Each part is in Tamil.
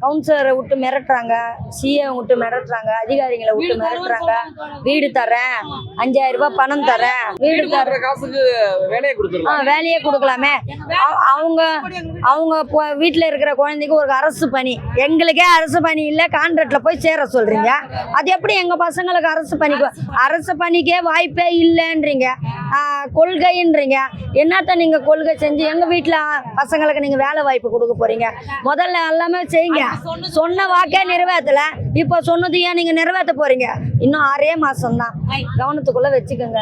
கவுன்சிலரை விட்டு மிரட்டுறாங்க சிஏ விட்டு மிரட்டுறாங்க அதிகாரிகளை விட்டு மிரட்டுறாங்க. வீடு தரேன் அஞ்சாயிரம் ரூபாய் பணம் தரேன். வீடு மாத்துற காசுக்கு வேலையை வேலையே கொடுக்கலாமே. அவ- அவங்க அவங்க வீட்ல இருக்கிற குழந்தைக்கு ஒரு அரசு பணி. எங்களுக்கே அரசு பணி இல்ல கான்ட்ராக்ட்ல போய் சேர சொல்றீங்க. அது எப்படி எங்க பசங்களுக்கு அரசு பணிக்கு அரசு பணிக்கே வாய்ப்பே இல்லைன்றீங்க. கொள்கைன்றீங்க. என்னத்த நீங்க கொள்கை செஞ்சு எங்க வீட்ல பசங்களுக்கு நீங்க வேலை வாய்ப்பு கொடுக்க போறீங்க? முதல்ல எல்லாமே செய்யுங்க. சொன்ன வாக்கே நிறைவேற்றல இப்போ சொன்னது ஏன் நீங்க நிறைவேற்ற போறீங்க? இன்னும் ஆறே மாசம் தான் கவனத்துக்குள்ள வச்சுக்கோங்க.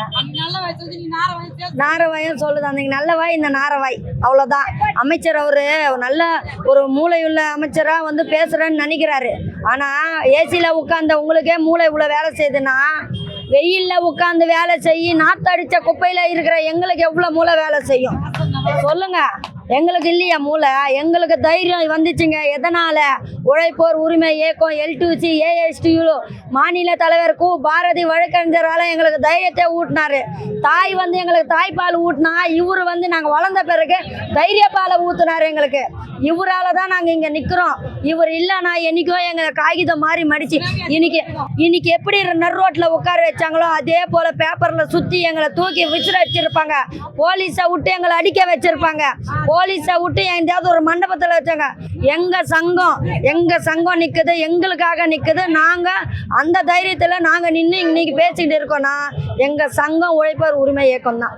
நாரவாயும் சொல்லுது அந்த நல்லவாய் இந்த நாரவாய் அவ்வளோதான் அமைச்சர் அவரு நல்ல ஒரு மூளையுள்ள அமைச்சரா வந்து பேசுறேன்னு நினைக்கிறாரு. ஆனா ஏசியில உட்கார்ந்த உங்களுக்கே மூளை இவ்வளோ வேலை செய்யுதுன்னா வெயில்ல உட்காந்து வேலை செய்யி நாத்தடிச்ச குப்பையில இருக்கிற எங்களுக்கு எவ்வளவு மூளை வேலை செய்யும்? சொல்லுங்க. எங்களுக்கு இல்லையா மூளை? எங்களுக்கு தைரியம் வந்துச்சுங்க. எதனால? உழைப்போர் உரிமை இயக்கம் எல்டிசி ஏஎஸ்டியூ மாநில தலைவர் கு பாரதி வழக்கறிஞரால எங்களுக்கு தைரியத்தை ஊட்டினாரு. தாய் வந்து எங்களுக்கு தாய்ப்பால் ஊட்டினா இவரு வந்து நாங்கள் வளர்ந்த பிறகு தைரிய பாலை ஊத்துனாரு எங்களுக்கு. இவரால தான் நாங்கள் இங்கே நிற்கிறோம் இவர் இல்லைனா என்னைக்கோ எங்களை காகிதம் மாறி மடிச்சு இன்னைக்கு இன்னைக்கு எப்படி நர் ரோட்டில் உட்கார வச்சாங்களோ அதே போல பேப்பரில் சுற்றி எங்களை தூக்கி விசிற வச்சிருப்பாங்க போலீஸை விட்டு எங்களை அடிக்க வச்சிருப்பாங்க. போலீஸை விட்டு எங்கேயாவது ஒரு மண்டபத்தில் வச்சாங்க. எங்க சங்கம் எங்க சங்கம் நிக்குது எங்களுக்காக நிக்குது. நாங்க அந்த தைரியத்துல நாங்க நின்று இன்னைக்கு பேசிக்கிட்டு இருக்கோம்னா எங்க சங்கம் உழைப்பர் உரிமை இயக்கம் தான்